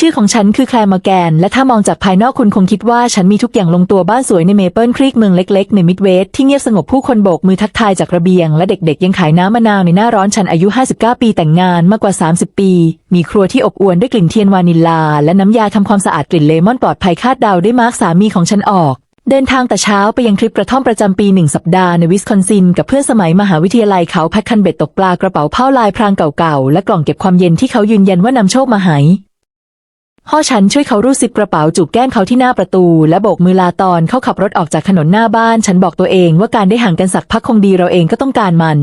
ชื่อของฉันคือแคลร์มาแกน และถ้ามองจากภายนอกคุณคงคิดว่าฉันมีทุกอย่างลงตัวบ้านสวยในเมเปิลครีกเมืองเล็กๆ ในมิดเวสที่เงียบสงบผู้คนโบกมือทักทายจากระเบียง และเด็กๆ ยังขายน้ำมะนาวในหน้าร้อนฉันอายุ 59 ปีแต่งงานมากกว่า 30 ปี มีครัวที่อบอวลด้วยกลิ่นเทียนวานิลลา และน้ำยาทำความสะอาดกลิ่นเลมอนปลอดภัยคาดเดาได้มาร์กสามีของฉันออกเดินทางแต่เช้าไปยังทริปกระท่อมประจำปีหนึ่งสัปดาห์ในวิสคอนซิน กับเพื่อนสมัยมหาวิทยาลัยเขาแพ็คคันเบ็ดตกปลากระเป๋าผ้าลายพรางเก่าๆ และกล่องเก็บความเย็นที่เขายืนยันว่านำโชคมาให้ พ่อฉันช่วยเขารูดซิปกระเป๋าจูบแก้มเขาที่หน้าประตู และโบกมือลาตอนเขาขับรถออกจากถนนหน้าบ้าน ฉันบอกตัวเองว่าการได้ห่างกันสักพักคงดีเราเองก็ต้องการมัน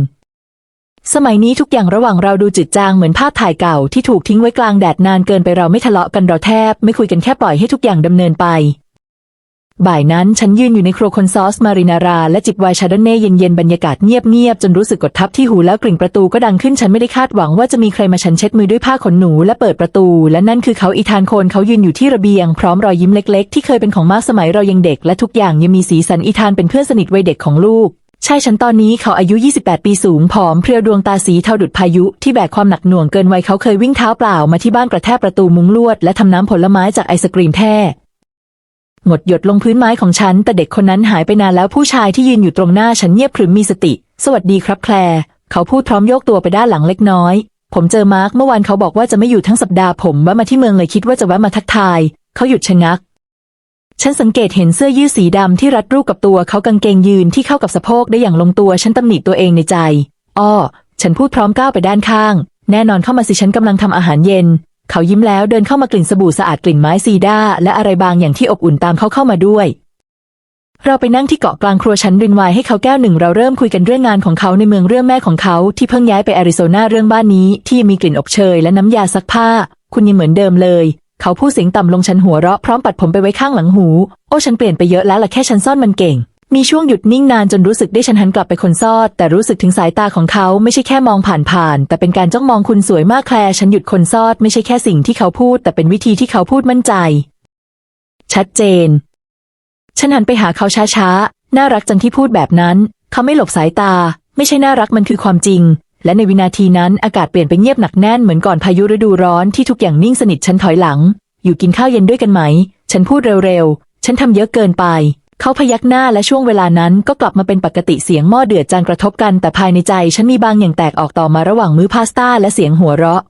สมัยนี้ทุกอย่างระหว่างเราดูจืดจางเหมือนภาพถ่ายเก่าที่ถูกทิ้งไว้กลางแดดนานเกินไปเราไม่ทะเลาะกันเราแทบ ไม่คุยกันแค่ปล่อยให้ทุกอย่างดำเนินไป บ่ายนั้นฉันยืนอยู่ในครัวคนซอสมารินารา และจิบไวน์ชาดอนเน่เย็นๆบรรยากาศเงียบๆจนรู้สึกกดทับที่หูแล้วกริ่งประตูก็ดังขึ้นฉันไม่ได้คาดหวังว่าจะมีใครมาฉันเช็ดมือด้วยผ้าขนหนูและเปิดประตู และนั่นคือเขาอีธานโคนเขายืนอยู่ที่ระเบียง พร้อมรอยยิ้มเล็กๆ ที่เคยเป็นของมาสมัยเรายังเด็ก และทุกอย่างยังมีสีสันอีธานเป็นเพื่อนสนิทวัยเด็กของลูกใช่ฉันตอนนี้เขาอายุ 28 ปีสูง ผอมเพรียวดวงตาสีเทาดุดพายุ ที่แบกความหนักหน่วงเกินวัยเขาเคยวิ่งเท้าเปล่ามาที่บ้านกระแทกประตูมุงลวด และทำน้ำผลไม้จากไอศกรีมแท้ หมดหยดลงพื้นไม้ของฉัน แต่เด็กคนนั้นหายไปนานแล้วผู้ชายที่ยืนอยู่ตรงหน้าฉันเงียบขรึมมีสติ สวัสดีครับแคลร์เขาพูดพร้อมโยกตัวไปด้านหลังเล็กน้อย ผมเจอมาร์คเมื่อวานเขาบอกว่าจะไม่อยู่ทั้งสัปดาห์ผมแวะมาที่เมืองเลยคิดว่าจะแวะมาทักทาย เขาหยุดชะงัก ฉันสังเกตเห็นเสื้อยืดสีดำที่รัดรูปกับตัวเขากางเกงยืนที่เข้ากับสะโพกได้อย่างลงตัวฉันตำหนิตัวเองในใจอ้อฉันพูดพร้อมก้าวไปด้านข้าง แน่นอนเข้ามาสิฉันกำลังทำอาหารเย็น เขายิ้มแล้วเดินเข้ามากลิ่นสบู่สะอาดกลิ่นไม้ซีด้าและอะไรบางอย่างที่อบอุ่นตามเขาเข้ามาด้วย เราไปนั่งที่เกาะกลางครัวชั้นรินไวน์ให้เขาแก้วหนึ่งเราเริ่มคุยกันเรื่องงานของเขาในเมืองเรื่องแม่ของเขาที่เพิ่งย้ายไปแอริโซนาเรื่องบ้านนี้ที่มีกลิ่นอบเชยและน้ำยาซักผ้า คุณยังเหมือนเดิมเลย เขาพูดเสียงต่ำลงฉันหัวเราะพร้อมปัดผมไปไว้ข้างหลังหู โอ้ฉันเปลี่ยนไปเยอะแล้วล่ะแค่ฉันซ่อนมันเก่ง มีช่วงหยุดนิ่งนานจนรู้สึกได้ฉันหันกลับไปคนซอด แต่รู้สึกถึงสายตาของเขาไม่ใช่แค่มองผ่านๆแต่เป็นการจ้องมองคุณสวยมากแคลร์ฉันหยุดคนซอด ไม่ใช่แค่สิ่งที่เขาพูด แต่เป็นวิธีที่เขาพูดมั่นใจ ชัดเจน ฉันหันไปหาเขาช้าๆ น่ารักจังที่พูดแบบนั้น เขาไม่หลบสายตา ไม่ใช่น่ารักมันคือความจริง และในวินาทีนั้นอากาศเปลี่ยนไปเงียบหนักแน่นเหมือนก่อนพายุฤดูร้อนที่ทุกอย่างนิ่งสนิทฉันถอยหลัง อยู่กินข้าวเย็นด้วยกันไหม ฉันพูดเร็วๆ ฉันทำเยอะเกินไป เขาพยักหน้าและช่วงเวลานั้นก็กลับมาเป็นปกติเสียงหม้อเดือดจานกระทบกันแต่ภายในใจฉันมีบางอย่างแตกออกต่อมาระหว่างมื้อพาสต้าและเสียงหัวเราะ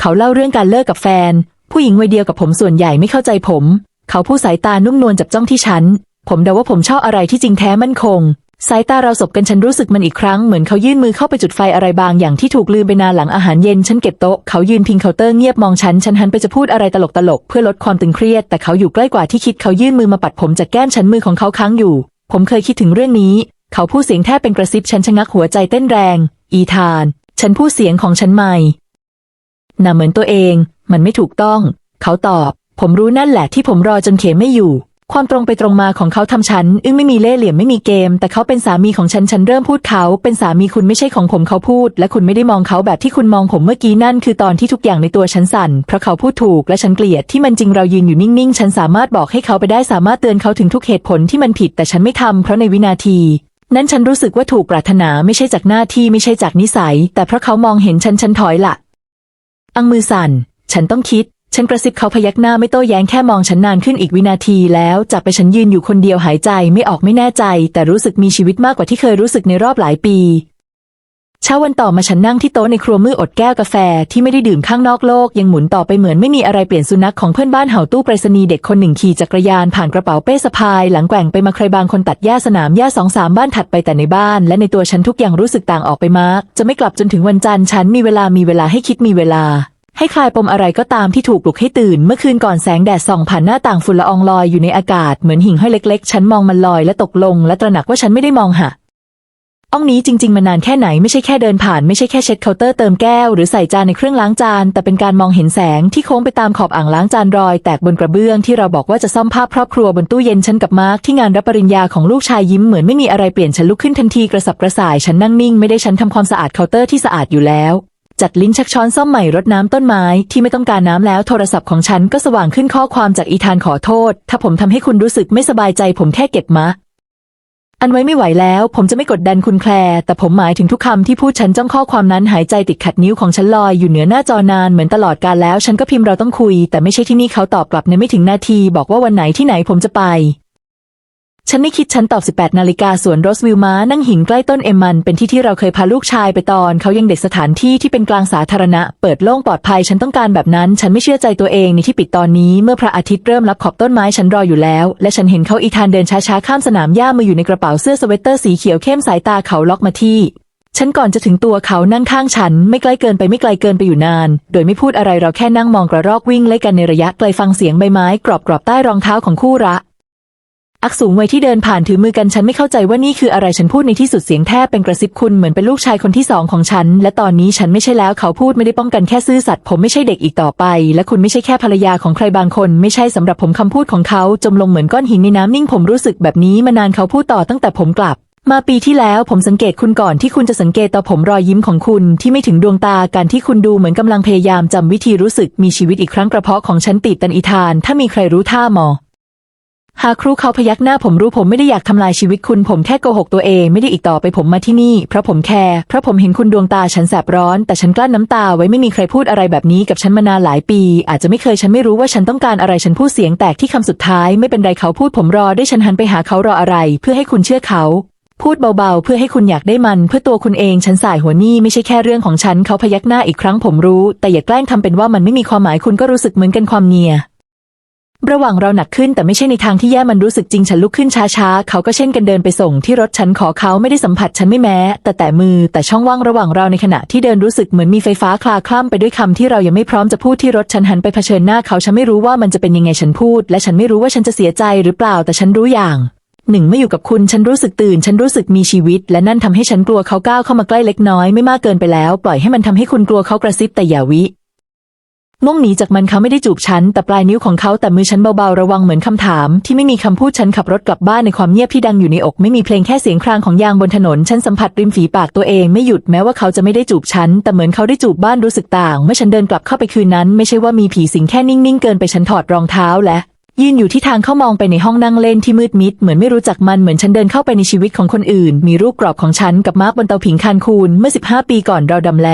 เขาเล่าเรื่องการเลิกกับแฟน ผู้หญิงวัยเดียวกับผมส่วนใหญ่ไม่เข้าใจผม เขาผู้สายตานุ่มนวลจับจ้องที่ฉัน ผมเดาว่าผมชอบอะไรที่จริงแท้มั่นคง สายตาเราสบกันฉันรู้สึกมันอีกครั้งเหมือนเขายื่นมือเข้าไปจุดไฟอะไรบางอย่างที่ถูกลืมไปนานหลังอาหารเย็นฉันเก็บโต๊ะเขายืนพิงเคาน์เตอร์เงียบมองฉันฉันหันไปจะพูดอะไรตลกตลกๆเพื่อลดความตึงเครียด แต่เขาอยู่ใกล้กว่าที่คิดเขายื่นมือมาปัดผมจากแก้มฉันมือของเขาค้างอยู่ ผมเคยคิดถึงเรื่องนี้ เขาพูดเสียงแทบเป็นกระซิบฉันชะงักหัวใจเต้นแรง อีธาน ฉันพูดเสียงของฉันใหม่น่าเหมือนตัวเอง มันไม่ถูกต้อง เขาตอบ ผมรู้นั่นแหละที่ผมรอจนเขมไม่อยู่ ความตรงไปตรงมาของเขาทำฉัน อึ้งไม่มีเล่ห์เหลี่ยมไม่มีเกม แต่เขาเป็นสามีของฉันฉันเริ่มพูดเขา เป็นสามีคุณไม่ใช่ของผมเขาพูด และคุณไม่ได้มองเขาแบบที่คุณมองผมเมื่อกี้นั่นคือตอนที่ทุกอย่างในตัวฉันสั่น เพราะเขาพูดถูกและฉันเกลียดที่มันจริงเรายืนอยู่นิ่งๆ ฉันสามารถบอกให้เขาไปได้สามารถเตือนเขาถึงทุกเหตุผลที่มันผิด แต่ฉันไม่ทำเพราะในวินาทีนั้นฉันรู้สึกว่าถูกปรารถนาไม่ใช่จากหน้าที่ไม่ใช่จากนิสัย แต่เพราะเขามองเห็นฉันฉันถอยละอังมือสั่น ฉันต้องคิด ฉันกระซิบเขาพยักหน้าไม่โต้แย้งแค่มองฉันนานขึ้นอีกวินาทีแล้วจากไปฉันยืนอยู่คนเดียวหายใจไม่ออกไม่แน่ใจ แต่รู้สึกมีชีวิตมากกว่าที่เคยรู้สึกในรอบหลายปี เช้าวันต่อมาฉันนั่งที่โต๊ะในครัวมืออดแก้วกาแฟที่ไม่ได้ดื่มข้างนอกโลก ยังหมุนต่อไปเหมือนไม่มีอะไรเปลี่ยนสุนัขของเพื่อนบ้านเห่าตู้ไปรษณีย์เด็กคนหนึ่งขี่จักรยานผ่านกระเป๋าเป้สะพาย หลังแกว่งไปมาใครบางคนตัดหญ้าสนามหญ้าสองสามบ้านถัดไปแต่ในบ้าน และในตัวฉันทุกอย่างรู้สึกต่างออกไปมาก จะไม่กลับจนถึงวันจันทร์ฉันมีเวลามีเวลาให้คิดมีเวลา ให้คลายปมอะไรก็ตามที่ถูกปลุกให้ตื่น เมื่อคืนก่อนแสงแดดส่องผ่านหน้าต่างฝุ่นละอองลอยอยู่ในอากาศเหมือนหิ่งห้อยเล็กๆ ฉันมองมันลอยและตกลง และตระหนักว่าฉันไม่ได้มองหะอ้องนี้จริง ๆ มานานแค่ไหนไม่ใช่แค่เดินผ่านไม่ใช่แค่เช็ดเคาน์เตอร์เติมแก้วหรือใส่จานในเครื่องล้างจาน แต่เป็นการมองเห็นแสงที่โค้งไปตามขอบอ่างล้างจานรอย แตกบนกระเบื้องที่เราบอกว่าจะซ่อมภาพครอบครัวบนตู้เย็นฉันกับมาร์คที่งานรับปริญญาของลูกชายยิ้มเหมือนไม่มีอะไรเปลี่ยนฉันลุกขึ้นทันทีกระสับกระส่ายฉันนั่งนิ่งไม่ได้ฉันทำความสะอาดเคาน์เตอร์ที่สะอาดอยู่แล้ว จัดลิ้นชักช้อนซ่อมใหม่รดน้ำต้นไม้ที่ไม่ต้องการน้ำแล้วโทรศัพท์ของฉันก็สว่างขึ้นข้อความจากอีธานขอโทษ ถ้าผมทำให้คุณรู้สึกไม่สบายใจผมแค่เก็บมะอันไว้ไม่ไหวแล้ว ผมจะไม่กดดันคุณแคลร์แต่ผมหมายถึงทุกคำที่พูดฉันจ้องข้อความนั้นหายใจติดขัดนิ้วของฉันลอยอยู่เหนือหน้าจอนานเหมือนตลอดการแล้ว ฉันก็พิมพ์เราต้องคุย แต่ไม่ใช่ที่นี่เขาตอบกลับในไม่ถึงนาที บอกว่าวันไหนที่ไหนผมจะไป ฉันไม่คิดฉันตอบ 18 นาฬิกาสวนโรสวิลมานั่งหินใกล้ต้นเอมัน เป็นที่ที่เราเคยพาลูกชายไปตอน เขายังเด็กสถานที่ที่เป็นกลางสาธารณะ เปิดโล่งปลอดภัยฉันต้องการแบบนั้น ฉันไม่เชื่อใจตัวเองในที่ปิดตอนนี้เมื่อพระอาทิตย์เริ่มรับขอบต้นไม้ฉันรออยู่แล้ว และฉันเห็นเขาอีธานเดินช้าๆข้ามสนามหญ้ามืออยู่ในกระเป๋าเสื้อสเวตเตอร์สีเขียวเข้มสายตาเขาล็อกมาที่ฉันก่อนจะถึงตัวเขานั่งข้างฉัน ไม่ใกลเกินไปไม่ไกลเกินไปอยู่นาน โดยไม่พูดอะไรเราแค่นั่งมองกระรอกวิ่งไล่กันในระยะไกลฟังเสียงใบไม้กรอบกรอบๆใต้รองเท้าของคู่รัก อักสูงวัยที่เดินผ่านถือมือกันฉันไม่เข้าใจว่านี่คืออะไรฉันพูดในที่สุดเสียงแทบเป็นกระซิบคุณเหมือนเป็นลูกชายคนที่สองของฉัน และตอนนี้ฉันไม่ใช่แล้วเขาพูดไม่ได้ป้องกันแค่ซื่อสัตย์ผมไม่ใช่เด็กอีกต่อไป และคุณไม่ใช่แค่ภรรยาของใครบางคน ไม่ใช่สำหรับผมคำพูดของเขาจมลงเหมือนก้อนหินในน้ำนิ่งผมรู้สึกแบบนี้มานานเขาพูดต่อตั้งแต่ผมกลับมาปีที่แล้วผมสังเกตคุณก่อนที่คุณจะสังเกตต่อผมรอยยิ้มของคุณที่ไม่ถึงดวงตาการที่คุณดูเหมือนกำลังพยายามจำวิธีรู้สึกมีชีวิตอีกครั้งกระเพาะของฉันตีบตันอีธาน ถ้ามีใครรู้ท่ามอ หากครูเขาพยักหน้าผมรู้ผมไม่ได้อยากทำลายชีวิตคุณ ผมแค่โกหกตัวเองไม่ได้อีกต่อไปผมมาที่นี่เพราะผมแคร์เพราะผมเห็นคุณดวงตาฉันแสบร้อน แต่ฉันกลั้นน้ำตาไว้ไม่มีใครพูดอะไรแบบนี้กับฉันมานานหลายปี อาจจะไม่เคยฉันไม่รู้ว่าฉันต้องการอะไรฉันพูดเสียงแตกที่คำสุดท้ายไม่เป็นไรเขาพูดผมรอได้ฉันหันไปหาเขารออะไร เพื่อให้คุณเชื่อเขาพูดเบาๆ เพื่อให้คุณอยากได้มัน เพื่อตัวคุณเองฉันสายหัวนี่ไม่ใช่แค่เรื่องของฉันเขาพยักหน้าอีกครั้งผมรู้ แต่อย่าแกล้งทำเป็นว่ามันไม่มีความหมายคุณก็รู้สึกเหมือนกันความเนีย ระหว่างเราหนักขึ้นแต่ไม่ใช่ในทางที่แย่มันรู้สึกจริงฉันลุกขึ้นช้าๆ เขาก็เช่นกันเดินไปส่งที่รถฉันขอเขาไม่ได้สัมผัสฉันไม่แม้ แต่แต่มือแต่ช่องว่างระหว่างเราในขณะที่เดินรู้สึกเหมือนมีไฟฟ้าคลาคล่ำไปด้วยคำที่เรายังไม่พร้อมจะพูดที่รถฉันหันไปเผชิญหน้าเขาฉันไม่รู้ว่ามันจะเป็นยังไงฉันพูด และฉันไม่รู้ว่าฉันจะเสียใจหรือเปล่าแต่ฉันรู้อย่างหนึ่งไม่อยู่กับคุณฉันรู้สึกตื่น ฉันรู้สึกมีชีวิต และนั่นทำให้ฉันกลัวเขาก้าวเข้ามาใกล้เล็กน้อยไม่มากเกินไปแล้ว ปล่อยให้มันทำให้คุณกลัวเขากระซิบแต่อย่าวิ มุ่งหนีจากมันเขาไม่ได้จูบฉัน แต่ปลายนิ้วของเขาแต่มือฉันเบาๆระวังเหมือนคำถาม ที่ไม่มีคำพูดฉันขับรถกลับบ้านในความเงียบที่ดังอยู่ในอก ไม่มีเพลงแค่เสียงครางของยางบนถนน ฉันสัมผัสริมฝีปากตัวเองไม่หยุดแม้ว่าเขาจะไม่ได้จูบฉัน แต่เหมือนเขาได้จูบบ้านรู้สึกต่าง เมื่อฉันเดินกลับเข้าไปคืนนั้น ไม่ใช่ว่ามีผีสิงแค่นิ่งๆเกินไปฉันถอดรองเท้าและยืนอยู่ที่ทางเข้ามองไปในห้องนั่งเล่นที่มืดมิดเหมือนไม่รู้จักมันเหมือนฉันเดินเข้าไปในชีวิตของคนอื่น มีรูปกรอบของฉันกับมาร์กบนเตาผิงคานคูนเมื่อ 15 ปีก่อนเราดำแล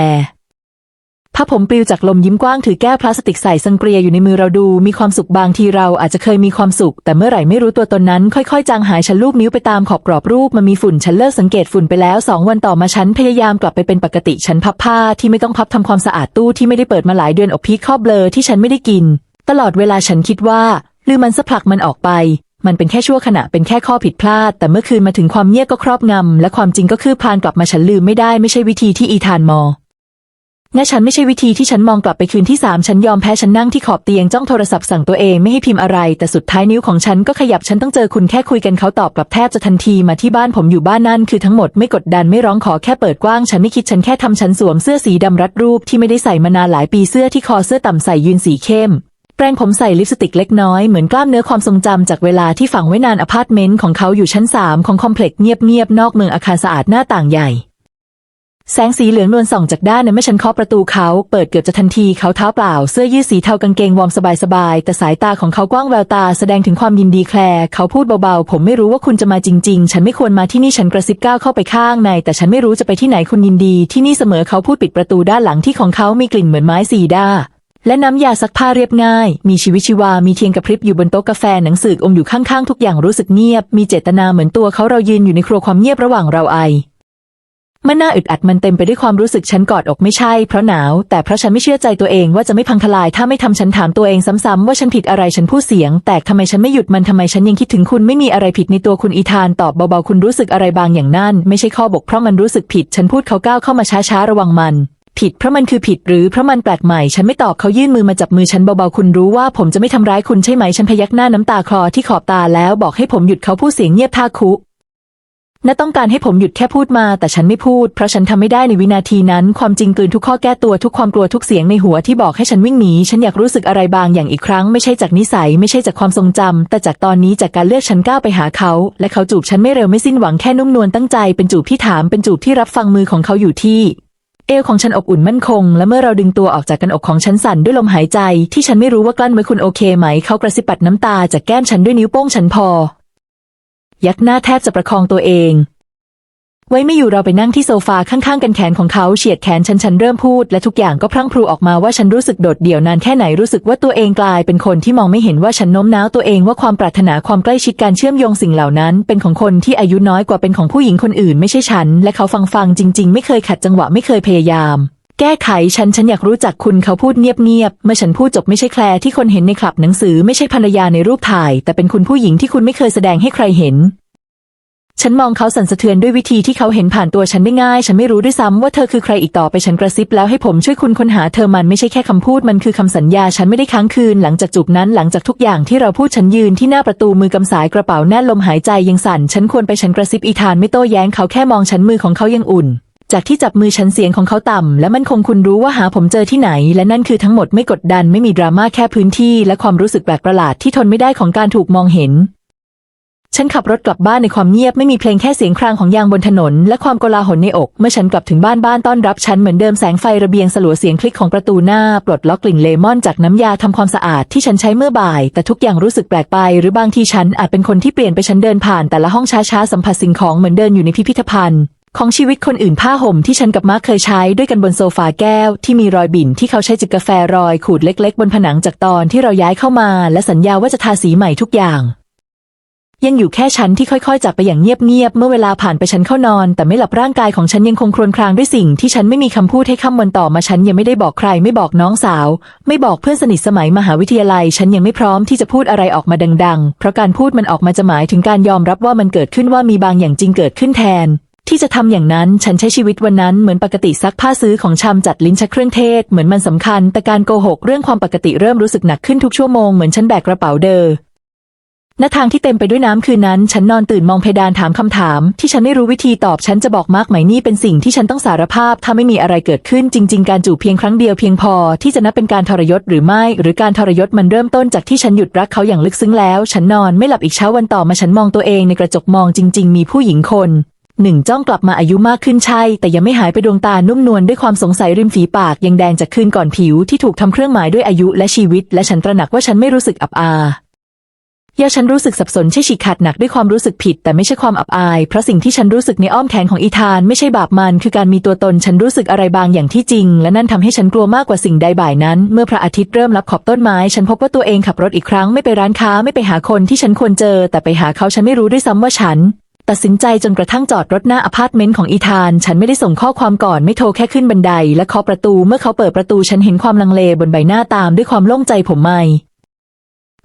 ผ้าผมปลิวจากลมยิ้มกว้างถือแก้วพลาสติกใส่สังเกลียอยู่ในมือเราดู มีความสุขบางทีเราอาจจะเคยมีความสุข แต่เมื่อไหร่ไม่รู้ตัวตนนั้น ค่อยๆ จางหายฉันลูบนิ้วไปตามขอบกรอบรูปมันมีฝุ่นฉันเลิกสังเกตฝุ่นไปแล้วสองวันต่อมาฉันพยายามกลับไปเป็นปกติฉันพับผ้าที่ไม่ต้องพับทำความสะอาดตู้ที่ไม่ได้เปิดมาหลายเดือนอบพีคข้อเบลอที่ฉันไม่ได้กิน ตลอดเวลาฉันคิดว่าลืมมันสักผลักมันออกไปมันเป็นแค่ชั่วขณะเป็นแค่ข้อผิดพลาด แต่เมื่อคืนมาถึงความเงียบก็ครอบงำ และความจริงก็คือพานกลับมาฉันลืมไม่ได้ไม่ใช่วิธีที่อีธานมอ งและฉันไม่ใช่วิธีที่ฉันมองกลับไปคืนที่สามฉันยอมแพ้ฉันนั่งที่ขอบเตียงจ้องโทรศัพท์สั่งตัวเองไม่ให้พิมพ์อะไร แต่สุดท้ายนิ้วของฉันก็ขยับฉันต้องเจอคุณแค่คุยกันเขาตอบกลับแทบจะทันทีมาที่บ้านผมอยู่บ้านนั่นคือทั้งหมดไม่กดดันไม่ร้องขอแค่เปิดกว้าง ฉันไม่คิดฉันแค่ทำฉันสวมเสื้อสีดำรัดรูปที่ไม่ได้ใส่มานานหลายปีเสื้อที่คอเสื้อต่ำใส่ยืนสีเข้มแปรงผมใส่ลิปสติกเล็กน้อยเหมือนกล้ามเนื้อความทรงจำจากเวลาที่ฝังไว้นานอพาร์ตเมนต์ของเขาอยู่ชั้นสามของคอมเพล็กซ์เงียบๆนอกเมืองอาคารสะอาดหน้าต่างใหญ่ แสงสีเหลืองนวลส่องจากด้านในเมื่อฉันเคาะประตูเขาเปิดเกือบจะทันทีเขาเท้าเปล่า เสื้อยืดสีเทากางเกงวอร์มสบายๆ แต่สายตาของเขากว้างแววตาแสดงถึงความยินดีแคลร์เขาพูดเบาๆ ผมไม่รู้ว่าคุณจะมาจริง ๆ ฉันไม่ควรมาที่นี่ฉันกระซิบก้าวเข้าไปข้างใน แต่ฉันไม่รู้จะไปที่ไหนคุณยินดี ที่นี่เสมอเขาพูดปิดประตูด้านหลังที่ของเขามีกลิ่นเหมือนไม้ซีด้าและน้ำยาซักผ้าเรียบง่าย มีชีวิตชีวา มีเทียนกระพริบอยู่บนโต๊ะกาแฟ หนังสืออมอยู่ข้างๆ ทุกอย่างรู้สึกเงียบ มีเจตนาเหมือนตัวเขาเรายืนอยู่ในครัวความเงียบระหว่างเราไอ มันน่าอึดอัดมันเต็มไปด้วยความรู้สึกฉันกอดอกไม่ใช่เพราะหนาว แต่เพราะฉันไม่เชื่อใจตัวเองว่าจะไม่พังทลาย ถ้าไม่ทำฉันถามตัวเองซ้ำๆว่าฉันผิดอะไรฉันพูดเสียง แตกทำไมฉันไม่หยุดมันทำไมฉันยังคิดถึงคุณไม่มีอะไรผิดในตัวคุณอีธานตอบเบาๆคุณรู้สึกอะไรบางอย่างนั่นไม่ใช่ข้อบกพราะมันรู้สึกผิด ฉันพูดเขาก้าวเข้ามาช้าๆระวังมันผิดเพราะมันคือผิดหรือเพราะมันแปลกใหม่ ฉันไม่ตอบเขายื่นมือมาจับมือฉันเบาๆคุณรู้ว่าผมจะไม่ทำร้ายคุณใช่ไหมฉันพยักหน้าน้ำตาคลอที่ขอบตาแล้วบอกให้ผมหยุดเขาพูดเสียงเงียบท่าคุ น่าต้องการให้ผมหยุดแค่พูดมาแต่ฉันไม่พูด เพราะฉันทำไม่ได้ในวินาทีนั้น ความจริงกลืนทุกข้อแก้ตัวทุกความกลัวทุกเสียงในหัวที่บอกให้ฉันวิ่งหนีฉันอยากรู้สึกอะไรบางอย่างอีกครั้งไม่ใช่จากนิสัยไม่ใช่จากความทรงจำแต่จากตอนนี้จากการเลือกฉันก้าวไปหาเขา และเขาจูบฉันไม่เร็วไม่สิ้นหวังแค่นุ่มนวลตั้งใจเป็นจูบที่ถามเป็นจูบที่รับฟังมือของเขาอยู่ที่เอวของฉันอบอุ่นมั่นคง และเมื่อเราดึงตัวออกจากกันอกของฉันสั่นด้วยลมหายใจ ที่ฉันไม่รู้ว่ากลั้นไว้คุณโอเคไหม เขากระซิบปัดน้ำตาจากแก้มฉันด้วยนิ้วโป้งฉันพอ ยักหน้าแทบจะประคองตัวเอง ไว้ไม่อยู่เราไปนั่งที่โซฟาข้างๆกันแขนของเขาเฉียดแขนฉันฉันเริ่มพูดและทุกอย่างก็พรั่งพรูออกมาว่าฉันรู้สึกโดดเดี่ยวนานแค่ไหนรู้สึกว่าตัวเองกลายเป็นคนที่มองไม่เห็นว่าฉันโน้มน้าวตัวเองว่าความปรารถนาความใกล้ชิดการเชื่อมโยงสิ่งเหล่านั้น เป็นของคนที่อายุน้อยกว่าเป็นของผู้หญิงคนอื่น ไม่ใช่ฉัน และเขาฟังฟังจริง ๆ ไม่เคยขัดจังหวะไม่เคยพยายาม แก้ไขฉันฉันอยากรู้จักคุณเขาพูดเงียบๆเมื่อฉันพูดจบไม่ใช่แคลร์ที่คนเห็นในคลับหนังสือไม่ใช่ภรรยาในรูปถ่าย แต่เป็นคุณผู้หญิงที่คุณไม่เคยแสดงให้ใครเห็น ฉันมองเขาสั่นสะเทือนด้วยวิธีที่เขาเห็นผ่านตัวฉันได้ง่าย ฉันไม่รู้ด้วยซ้ำว่าเธอคือใครอีกต่อไปฉันกระซิบแล้วให้ผมช่วยคุณค้นหาเธอมันไม่ใช่แค่คำพูดมันคือคำสัญญาฉันไม่ได้ค้างคืนหลังจากจูบนั้นหลังจากทุกอย่างที่เราพูดฉันยืนที่หน้าประตูมือกำสายกระเป๋าแน่นลมหายใจยังสั่น ฉันควรไปฉันกระซิบอีธานไม่โต้แย้งเขาแค่มองฉันมือของเขายังอุ่น จากที่จับมือฉันเสียงของเขาต่ำและมันคงคุณรู้ว่าหาผมเจอที่ไหน และนั่นคือทั้งหมดไม่กดดันไม่มีดราม่าแค่พื้นที่ และความรู้สึกแปลกประหลาดที่ทนไม่ได้ของการถูกมองเห็น ฉันขับรถกลับบ้านในความเงียบไม่มีเพลงแค่เสียงครางของยางบนถนน และความโกลาหลในอก เมื่อฉันกลับถึงบ้านบ้านต้อนรับฉันเหมือนเดิมแสงไฟระเบียงสลัวเสียงคลิกของประตูหน้า ปลดล็อกกลิ่นเลมอนจากน้ำยาทำความสะอาดที่ฉันใช้เมื่อบ่าย แต่ทุกอย่างรู้สึกแปลกไป หรือบางทีฉันอาจเป็นคนที่เปลี่ยนไปฉันเดินผ่าน แต่ละห้องช้าๆสัมผัสสิ่งของเหมือนเดินอยู่ในพิพิธภัณฑ์ ของชีวิตคนอื่นผ้าห่มที่ฉันกับมาร์คเคยใช้ด้วยกันบนโซฟาแก้ว ที่มีรอยบิ่นที่เขาใช้จิบกาแฟรอยขูดเล็ก ๆ บนผนังจากตอนที่เราย้ายเข้ามา และสัญญาว่าจะทาสีใหม่ทุกอย่าง ยังอยู่แค่ฉันที่ค่อยๆจากไปอย่างเงียบๆเมื่อเวลาผ่านไปฉันเข้านอน แต่ไม่หลับร่างกายของฉันยังคงครวญครางด้วยสิ่งที่ฉันไม่มีคำพูดให้คำวันต่อมาฉันยังไม่ได้บอกใคร ไม่บอกน้องสาว ไม่บอกเพื่อนสนิทสมัยมหาวิทยาลัย ฉันยังไม่พร้อมที่จะพูดอะไรออกมาดัง ๆ เพราะการพูดมันออกมาจะหมายถึงการยอมรับว่ามันเกิดขึ้นว่ามีบางอย่างจริงเกิดขึ้นแทน ที่จะทำอย่างนั้นฉันใช้ชีวิตวันนั้นเหมือนปกติซักผ้าซื้อของชำจัดลิ้นชักเครื่องเทศเหมือนมันสำคัญ แต่การโกหกเรื่องความปกติเริ่มรู้สึกหนักขึ้นทุกชั่วโมงเหมือนฉันแบกกระเป๋าเดอณทางที่เต็มไปด้วยน้ำคืนนั้น ฉันนอนตื่นมองเพดานถามคำถาม ที่ฉันไม่รู้วิธีตอบฉันจะบอกมากไหมนี่เป็นสิ่งที่ฉันต้องสารภาพ ถ้าไม่มีอะไรเกิดขึ้นจริง ๆ การจูบเพียงครั้งเดียวเพียงพอ ที่จะนับเป็นการทรยศหรือไม่ หรือการทรยศมันเริ่มต้นจากที่ฉันหยุดรักเขาอย่างลึกซึ้งแล้ว ฉันนอนไม่หลับอีกเช้าวันต่อมาฉันมองตัวเองในกระจกมองจริง ๆ มีผู้หญิงคน หนึ่งจ้องกลับมาอายุมากขึ้นใช่ แต่ยังไม่หายไปดวงตานุ่มนวลด้วยความสงสัยริมฝีปากยังแดงจากคืนก่อนผิวที่ถูกทำเครื่องหมายด้วยอายุและชีวิต และฉันตระหนักว่าฉันไม่รู้สึกอับอายาฉันรู้สึกสับสนใช่ฉีกขาดหนักด้วยความรู้สึกผิด แต่ไม่ใช่ความอับอาย เพราะสิ่งที่ฉันรู้สึกในอ้อมแขนของอีธานไม่ใช่บาปมัน คือการมีตัวตนฉันรู้สึกอะไรบางอย่างที่จริง และนั่นทำให้ฉันกลัวมากกว่าสิ่งใดบ่ายนั้น เมื่อพระอาทิตย์เริ่มรับขอบต้นไม้ ฉันพบว่าตัวเองขับรถอีกครั้งไม่ไปร้านค้าไม่ไปหาคนที่ฉันควรเจอ แต่ไปหาเขาฉันไม่รู้ด้วยซ้ำว่าฉัน ตัดสินใจจนกระทั่งจอดรถหน้าอพาร์ตเมนต์ของอีธาน ฉันไม่ได้ส่งข้อความก่อนไม่โทรแค่ขึ้นบันได และเคาะประตูเมื่อเขาเปิดประตูฉันเห็นความลังเลบนใบหน้าตามด้วยความโล่งใจผมไม่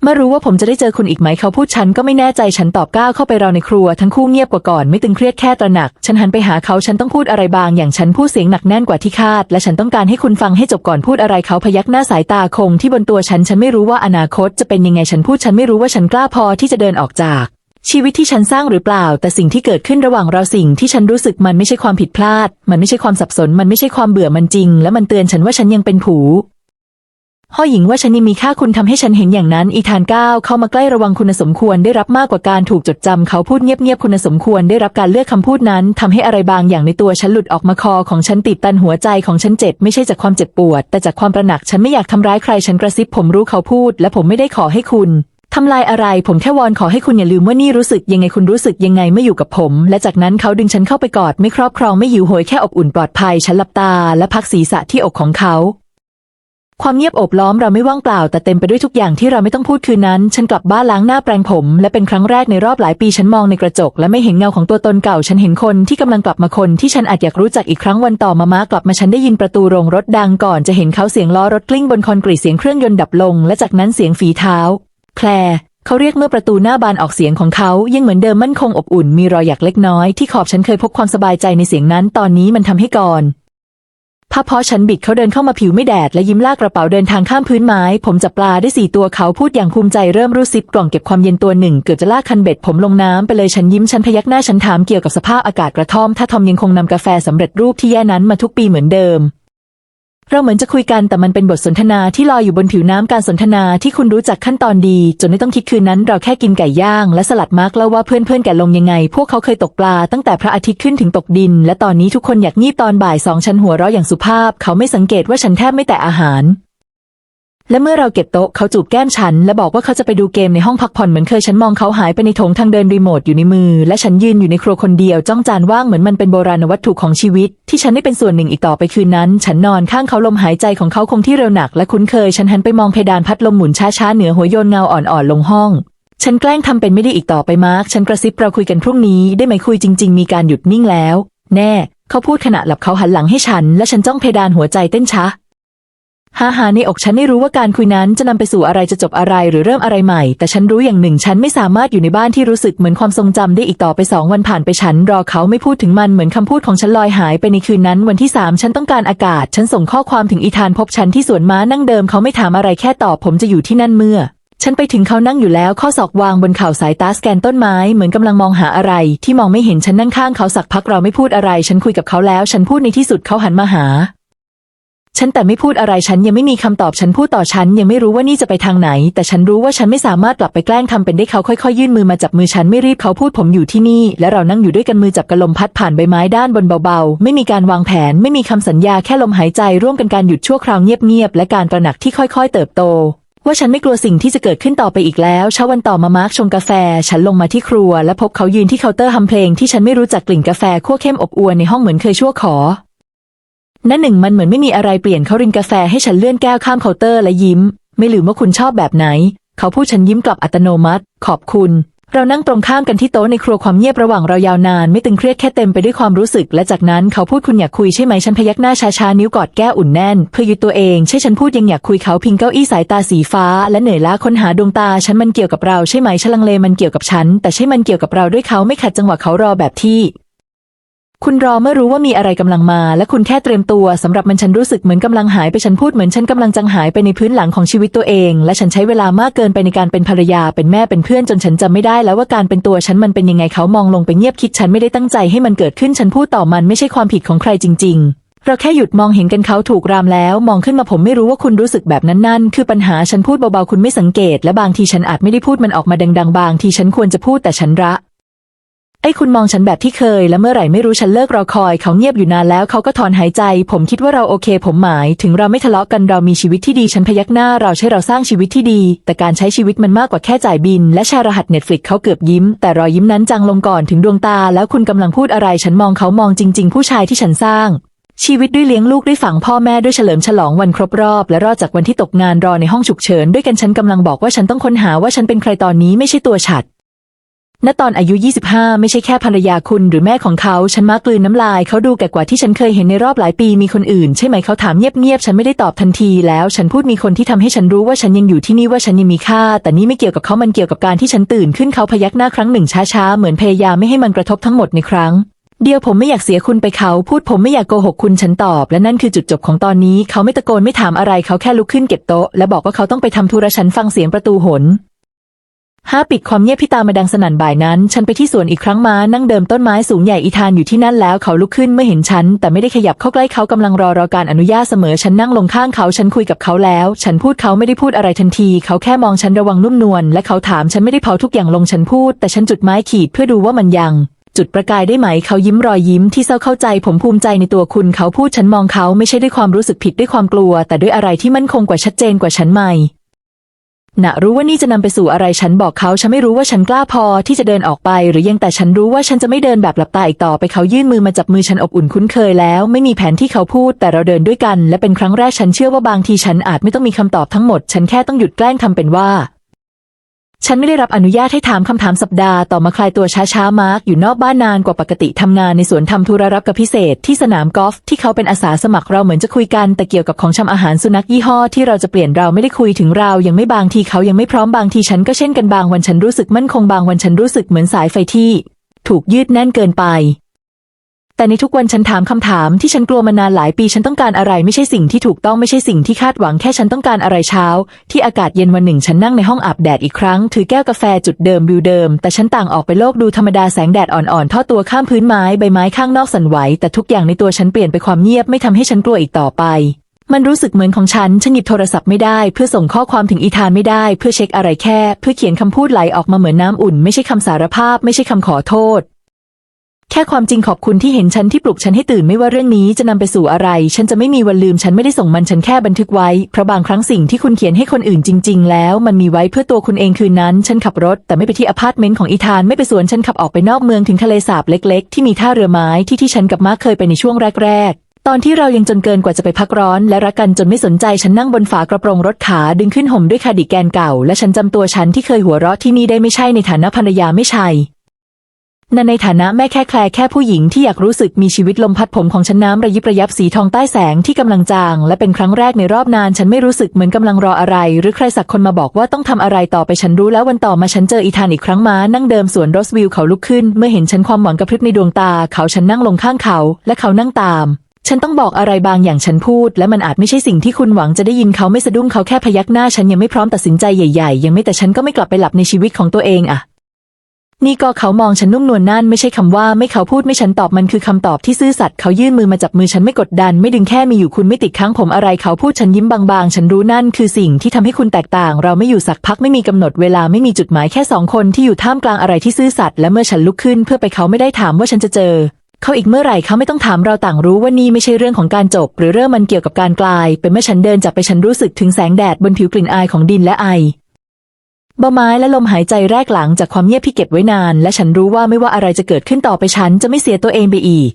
เมื่อรู้ว่าผมจะได้เจอคุณอีกไหมเขาพูดฉันก็ไม่แน่ใจฉันตอบก้าวเข้าไปราในครัวทั้งคู่เงียบกว่าก่อนไม่ตึงเครียดแค่ตระหนัก ฉันหันไปหาเขาฉันต้องพูดอะไรบางอย่างฉันพูดเสียงหนักแน่นกว่าที่คาด และฉันต้องการให้คุณฟังให้จบก่อนพูดอะไรเขาพยักหน้าสายตาคงที่บนตัวฉันฉันไม่รู้ว่าอนาคตจะเป็นยังไงฉันพูดฉันไม่รู้ว่าฉันกล้าพอที่จะเดินออกจาก ชีวิตที่ฉันสร้างหรือเปล่า แต่สิ่งที่เกิดขึ้นระหว่างเราสิ่งที่ฉันรู้สึกมันไม่ใช่ความผิดพลาด มันไม่ใช่ความสับสน มันไม่ใช่ความเบื่อมันจริง และมันเตือนฉันว่าฉันยังเป็นผูพ่อหญิงว่าฉันยังมีค่าคุณทำให้ฉันเห็นอย่างนั้น อีธานก้าวเข้ามาใกล้ระวังคุณสมควรได้รับมากกว่าการถูกจดจำเขาพูดเงียบๆคุณสมควรได้รับการเลือกคำพูดนั้นทำให้อะไรบางอย่างในตัวฉันหลุดออกมาคอของฉันตีบตันหัวใจของฉันเจ็บไม่ใช่จากความเจ็บปวด แต่จากความประหนักฉันไม่อยากทำร้ายใครฉันกระซิบผมรู้เขาพูด และผมไม่ได้ขอให้คุณ ทำลายอะไรผมแค่วอนขอให้คุณอย่าลืมว่านี่รู้สึกยังไงคุณรู้สึกยังไงไม่อยู่กับผม และจากนั้นเขาดึงฉันเข้าไปกอดไม่ครอบครองไม่หิวโหยแค่อบอุ่นปลอดภัยฉันหลับตา และพักศีรษะที่อกของเขา ความเงียบโอบล้อมเราไม่ว่างเปล่า แต่เต็มไปด้วยทุกอย่างที่เราไม่ต้องพูดคืนนั้น ฉันกลับบ้านล้างหน้าแปรงผม และเป็นครั้งแรกในรอบหลายปีฉันมองในกระจก และไม่เห็นเงาของตัวตนเก่า ฉันเห็นคนที่กำลังกลับมาคนที่ฉันอาจอยากรู้จักอีกครั้งวันต่อมาม้ากลับมาฉันได้ยินประตูโรงรถดังก่อนจะเห็นเขาเสียงล้อรถกลิ้งบนคอนกรีตเสียงเครื่องยนต์ดับลง และจากนั้นเสียงฝีเท้า แคลร์เขาเรียกเมื่อประตูหน้าบานออกเสียงของเขายังเหมือนเดิมมั่นคงอบอุ่นมีรอยหยักเล็กน้อยที่ขอบฉันเคยพบความสบายใจในเสียงนั้นตอนนี้มันทำให้ก่อนผ้าเพาะฉันบิดเขาเดินเข้ามาผิวไม่แดดและยิ้มลากกระเป๋าเดินทางข้ามพื้นไม้ ผมจับปลาได้สี่ตัวเขาพูดอย่างภูมิใจเริ่มรู้ซิปกล่องเก็บความเย็นตัวหนึ่งเกือบจะลากคันเบ็ดผมลงน้ำไปเลยฉันยิ้มฉันพยักหน้าฉันถามเกี่ยวกับสภาพอากาศกระท่อม ถ้าทอมยังคงนำกาแฟสำเร็จรูปที่แย่นั้นมาทุกปีเหมือนเดิม เราเหมือนจะคุยกันแต่มันเป็นบทสนทนาที่ลอยอยู่บนผิวน้ำการสนทนาที่คุณรู้จักขั้นตอนดี จนไม่ต้องคิดคืนนั้นเราแค่กินไก่ย่าง และสลัดมาร์กแล้วว่าเพื่อนเพื่อนๆแก่ลงยังไง พวกเขาเคยตกปลาตั้งแต่พระอาทิตย์ขึ้นถึงตกดิน และตอนนี้ทุกคนอยากงีบตอนบ่ายสองฉันหัวเราะอย่างสุภาพ เขาไม่สังเกตว่าฉันแทบไม่แตะอาหาร และเมื่อเราเก็บโต๊ะเขาจูบแก้มฉัน และบอกว่าเขาจะไปดูเกมในห้องพักผ่อนเหมือนเคยฉันมองเขาหายไปในโถงทางเดินรีโมทอยู่ในมือ และฉันยืนอยู่ในครัวคนเดียว จ้องจานว่างเหมือนมันเป็นโบราณวัตถุของชีวิต ที่ฉันได้เป็นส่วนหนึ่งอีกต่อไปคืนนั้น ฉันนอนข้างเขาลมหายใจของเขาคงที่เร็วหนัก และคุ้นเคย ฉันหันไปมองเพดานพัดลมหมุนช้าๆเหนือหัวโยนเงาอ่อนๆลงห้อง ฉันแกล้งทำเป็นไม่ได้อีกต่อไปมาร์คฉันกระซิบเราคุยกันพรุ่งนี้ได้ไหมคุยจริง ๆ มีการหยุดนิ่งแล้ว แน่ เขาพูดขณะหลับเขาหันหลังให้ฉัน และฉันจ้องเพดานหัวใจเต้นช้า ฮ่าฮ่าในอกฉันไม่รู้ว่าการคุยนั้นจะนำไปสู่อะไรจะจบอะไรหรือเริ่มอะไรใหม่ แต่ฉันรู้อย่างหนึ่ง ฉันไม่สามารถอยู่ในบ้านที่รู้สึกเหมือนความทรงจำได้อีกต่อไปสองวันผ่านไปฉันรอเขาไม่พูดถึงมันเหมือนคำพูดของฉันลอยหายไปในคืนนั้น วันที่สามฉันต้องการอากาศ ฉันส่งข้อความถึงอีธานพบฉันที่สวนม้านั่งเดิมเขาไม่ถามอะไรแค่ตอบผมจะอยู่ที่นั่นเมื่อ ฉันไปถึงเขานั่งอยู่แล้ว ข้อศอกวางบนเข่าสายตาสแกนต้นไม้เหมือนกำลังมองหาอะไร ที่มองไม่เห็นฉันนั่งข้างเขาสักพักเราไม่พูดอะไร ฉันคุยกับเขาแล้ว ฉันพูดในที่สุดเขาหันมาหา ฉันแต่ไม่พูดอะไรฉันยังไม่มีคำตอบฉันพูดต่อฉันยังไม่รู้ว่านี่จะไปทางไหน แต่ฉันรู้ว่าฉันไม่สามารถกลับไปแกล้งทำเป็นได้เขาค่อยๆ ยื่นมือมาจับมือฉันไม่รีบเขาพูดผมอยู่ที่นี่ และเรานั่งอยู่ด้วยกันมือจับกระลมพัดผ่านใบไม้ด้านบนเบาๆ ไม่มีการวางแผน ไม่มีคำสัญญาแค่ลมหายใจร่วมกันการหยุดชั่วคราวเงียบๆและการตระหนักที่ค่อยๆ เติบโตว่าฉันไม่กลัวสิ่งที่จะเกิดขึ้นต่อไปอีกแล้ว เช้าวันต่อมามาร์คชงกาแฟ ฉันลงมาที่ครัว และพบเขายืนที่เคาน์เตอร์ทำเพลงที่ฉันไม่รู้จักกลิ่นกาแฟคั่วเข้มอบอวลในห้องเหมือนเคยชั่วขอ นั่นหนึ่งมันเหมือนไม่มีอะไรเปลี่ยนเขารินกาแฟให้ฉันเลื่อนแก้วข้ามเคาน์เตอร์และยิ้ม ไม่ลืมว่าคุณชอบแบบไหน เขาพูดฉันยิ้มกลับอัตโนมัติ ขอบคุณ เรานั่งตรงข้ามกันที่โต๊ะในครัวความเงียบระหว่างเรายาวนาน ไม่ตึงเครียดแค่เต็มไปด้วยความรู้สึก และจากนั้นเขาพูดคุณอยากคุยใช่ไหมฉันพยักหน้าช้าๆนิ้วกอดแก้วอุ่นแน่น เพื่อยึดตัวเองใช่ฉันพูดยังอยากคุยเขาพิงเก้าอี้สายตาสีฟ้า และเหนื่อยล้าค้นหาดวงตาฉันมันเกี่ยวกับเราใช่ไหมฉันลังเลมันเกี่ยวกับฉัน แต่ใช่มันเกี่ยวกับเราด้วยเขาไม่ขัดจังหวะเขารอแบบที่ คุณรอเมื่อรู้ว่ามีอะไรกำลังมา และคุณแค่เตรียมตัวสำหรับมันฉันรู้สึกเหมือนกำลังหายไปฉันพูดเหมือนฉันกำลังจังหายไปในพื้นหลังของชีวิตตัวเอง และฉันใช้เวลามากเกินไปในการเป็นภรรยาเป็นแม่เป็นเพื่อนจนฉันจำไม่ได้แล้วว่าการเป็นตัวฉันมันเป็นยังไงเขามองลงไปเงียบคิดฉันไม่ได้ตั้งใจให้มันเกิดขึ้นฉันพูดต่อมันไม่ใช่ความผิดของใครจริง ๆเราแค่หยุดมองเห็นกันเขาถูกรามแล้ว มองขึ้นมาผมไม่รู้ว่าคุณรู้สึกแบบนั้นนั่นคือปัญหาฉันพูดเบาๆคุณไม่สังเกต และบางทีฉันอาจไม่ได้พูดมันออกมาดัง ๆ บางทีฉันควรจะพูดแต่ฉันระ ไอ้คุณมองฉันแบบที่เคย และเมื่อไหร่ไม่รู้ฉันเลิกรอคอย เขาเงียบอยู่นานแล้วเขาก็ถอนหายใจ ผมคิดว่าเราโอเค ผมหมาย ถึงเราไม่ทะเลาะกันเรามีชีวิตที่ดีฉันพยักหน้าเราใช้เราสร้างชีวิตที่ดี แต่การใช้ชีวิตมันมากกว่าแค่จ่ายบิน และแชร์รหัสเน็ตฟลิกเขาเกือบยิ้ม แต่รอยยิ้มนั้นจางลงก่อนถึงดวงตา แล้วคุณกำลังพูดอะไร ฉันมองเขามองจริง ๆ ผู้ชายที่ฉันสร้างชีวิตด้วยเลี้ยงลูกด้วยฝังพ่อแม่ด้วยเฉลิมฉลองวันครบรอบ และรอดจากวันที่ตกงานรอในห้องฉุกเฉินด้วยกันฉันกำลังบอกว่าฉันต้องค้นหาว่าฉันเป็นใครตอนนี้ไม่ใช่ตัวฉัด ณตอนอายุ 25 ไม่ใช่แค่ภรรยาคุณหรือแม่ของเขา ฉันมากลืนน้ำลาย เขาดูแก่กว่าที่ฉันเคยเห็นในรอบหลายปีมีคนอื่น ใช่ไหมเขาถามเงียบๆ ฉันไม่ได้ตอบทันที แล้วฉันพูดมีคนที่ทำให้ฉันรู้ว่าฉันยังอยู่ที่นี่ว่าฉันยังมีค่า แต่นี่ไม่เกี่ยวกับเขามันเกี่ยวกับการที่ฉันตื่นขึ้นเขาพยักหน้าครั้งหนึ่งช้าๆ เหมือนพยายามไม่ให้มันกระทบทั้งหมดในครั้งเดียวผมไม่อยากเสียคุณไปเขา พูดผมไม่อยากโกหกคุณฉันตอบ และนั่นคือจุดจบของตอนนี้ เขาไม่ตะโกนไม่ถามอะไรเขาแค่ลุกขึ้นเก็บโต๊ะ และบอกว่าเขาต้องไปทำธุระฉันฟังเสียงประตูหน ห้าปิดความเงียบที่ตามาดังสนั่นบ่ายนั้น ฉันไปที่สวนอีกครั้งมานั่งเดิมต้นไม้สูงใหญ่อีธานอยู่ที่นั่นแล้วเขาลุกขึ้นเมื่อเห็นฉัน แต่ไม่ได้ขยับเข้าใกล้เขากำลังรอรอการอนุญาตเสมอฉันนั่งลงข้างเขาฉันคุยกับเขาแล้ว ฉันพูดเขาไม่ได้พูดอะไรทันที เขาแค่มองฉันระวังนุ่มนวลและเขาถามฉันไม่ได้เผาทุกอย่างลงฉันพูด แต่ฉันจุดไม้ขีดเพื่อดูว่ามันยังจุดประกายได้ไหมเขายิ้มรอยยิ้มที่เศร้าเข้าใจผมภูมิใจในตัวคุณเขาพูดฉันมองเขาไม่ใช่ด้วยความรู้สึกผิดด้วยความกลัว แต่ด้วยอะไรที่มั่นคงกว่าชัดเจนกว่าฉันใหม่ นะรู้ว่านี่จะนำไปสู่อะไรฉันบอกเขาฉันไม่รู้ว่าฉันกล้าพอที่จะเดินออกไป หรือยังแต่ฉันรู้ว่าฉันจะไม่เดินแบบหลับตาอีกต่อไปเขายื่นมือมาจับมือฉันอบอุ่นคุ้นเคยแล้ว ไม่มีแผนที่เขาพูด แต่เราเดินด้วยกัน และเป็นครั้งแรกฉันเชื่อว่าบางทีฉันอาจไม่ต้องมีคำตอบทั้งหมด ฉันแค่ต้องหยุดแกล้งทำเป็นว่า ฉันไม่ได้รับอนุญาตให้ถามคำถามสัปดาห์ต่อมาคลายตัวช้าๆมาร์กอยู่นอกบ้านนานกว่าปกติทำงานในสวนทำธุระรับกับพิเศษที่สนามกอล์ฟที่เขาเป็นอาสาสมัครเราเหมือนจะคุยกันแต่เกี่ยวกับของชำอาหารสุนัขยี่ห้อที่เราจะเปลี่ยนเราไม่ได้คุยถึงเรายังไม่บางทีเขายังไม่พร้อมบางทีฉันก็เช่นกันบางวันฉันรู้สึกมั่นคงบางวันฉันรู้สึกเหมือนสายไฟที่ ถูกยืดแน่นเกินไป แต่ในทุกวันฉันถามคำถามที่ฉันกลัวมานานหลายปีฉันต้องการอะไรไม่ใช่สิ่งที่ถูกต้องไม่ใช่สิ่งที่คาดหวังแค่ฉันต้องการอะไรเช้า ที่อากาศเย็นวันหนึ่งฉันนั่งในห้องอาบแดดอีกครั้ง ถือแก้วกาแฟจุดเดิมวิวเดิม แต่ฉันต่างออกไปโลกดูธรรมดาแสงแดดอ่อนๆทอดตัวข้ามพื้นไม้ใบไม้ข้างนอกสั่นไหวแต่ทุกอย่างในตัวฉันเปลี่ยนไปความเงียบไม่ทำให้ฉันกลัวอีกต่อไปมันรู้สึกเหมือนของฉัน ฉันหยิบโทรศัพท์ไม่ได้ เพื่อส่งข้อความถึงอีธานไม่ได้ เพื่อเช็คอะไรแค่ เพื่อเขียนคำพูดไหลออกมาเหมือนน้ำอุ่น ไม่ใช่คำสารภาพ ไม่ใช่คำขอโทษ แค่ความจริงขอบคุณที่เห็นฉันที่ปลุกฉันให้ตื่นไม่ว่าเรื่องนี้จะนำไปสู่อะไร ฉันจะไม่มีวันลืมฉันไม่ได้ส่งมันฉันแค่บันทึกไว้ เพราะบางครั้งสิ่งที่คุณเขียนให้คนอื่นจริง ๆ แล้ว มันมีไว้เพื่อตัวคุณเองคืนนั้น ฉันขับรถ แต่ไม่ไปที่อพาร์ตเมนต์ของอีธานไม่ไปสวนฉันขับออกไปนอกเมืองถึงทะเลสาบเล็ก ๆ ที่มีท่าเรือไม้ที่ที่ฉันกับมาร์คเคยไปในช่วงแรกๆตอนที่เรายังจนเกินกว่าจะไปพักร้อน และรักกันจนไม่สนใจฉันนั่งบนฝากระโปรงรถขาดึงขึ้นห่มด้วยคาดิแกนเก่า และฉันจำตัวฉันที่เคยหัวเราะที่นี่ได้ไม่ใช่ในฐานะภรรยาไม่ใช่ นั่นในฐานะแม่แค่แคลแค่ผู้หญิงที่อยากรู้สึกมีชีวิตลมพัดผมของฉันน้ำระยิบระยับสีทองใต้แสงที่กำลังจาง และเป็นครั้งแรกในรอบนานฉันไม่รู้สึกเหมือนกำลังรออะไร หรือใครสักคนมาบอกว่าต้องทำอะไรต่อไปฉันรู้แล้ววันต่อมาฉันเจออีธานอีกครั้งมานั่งเดิมสวนโรสวิลเขาลุกขึ้น เมื่อเห็นฉันความหวังกระพริบในดวงตา เขาฉันนั่งลงข้างเขา และเขานั่งตามฉันต้องบอกอะไรบางอย่างฉันพูด และมันอาจไม่ใช่สิ่งที่คุณหวังจะได้ยินเขาไม่สะดุ้งเขาแค่พยักหน้าฉันยังไม่พร้อมตัดสินใจใหญ่ๆ ยังไม่แต่ฉันก็ไม่กลับไปหลับในชีวิตของตัวเองอะ นี่ก็เขามองฉันนุ่มนวลนั่นไม่ใช่คำว่าไม่เขาพูดไม่ฉันตอบมันคือคำตอบที่ซื่อสัตย์เขายื่นมือมาจับมือฉันไม่กดดัน ไม่ดึงแค่มีอยู่คุณไม่ติดค้างผมอะไรเขาพูดฉันยิ้มบางๆ ฉันรู้นั่นคือสิ่งที่ทำให้คุณแตกต่าง เราไม่อยู่สักพักไม่มีกำหนดเวลาไม่มีจุดหมายแค่สองคนที่อยู่ท่ามกลางอะไรที่ซื่อสัตย์และเมื่อฉันลุกขึ้น เพื่อไปเขาไม่ได้ถามว่าฉันจะเจอเขาอีกเมื่อไหร่เขาไม่ต้องถามเราต่างรู้ว่านี่ไม่ใช่เรื่องของการจบ หรือเรื่องมันเกี่ยวกับการกลาย เป็นเมื่อฉันเดินจากไปฉันรู้สึกถึงแสงแดดบนผิวกลิ่นอายของดินและไอ ใบไม้และลมหายใจแรกหลังจากความเงียบที่เก็บไว้นาน และฉันรู้ว่าไม่ว่าอะไรจะเกิดขึ้นต่อไปฉันจะไม่เสียตัวเองไปอีก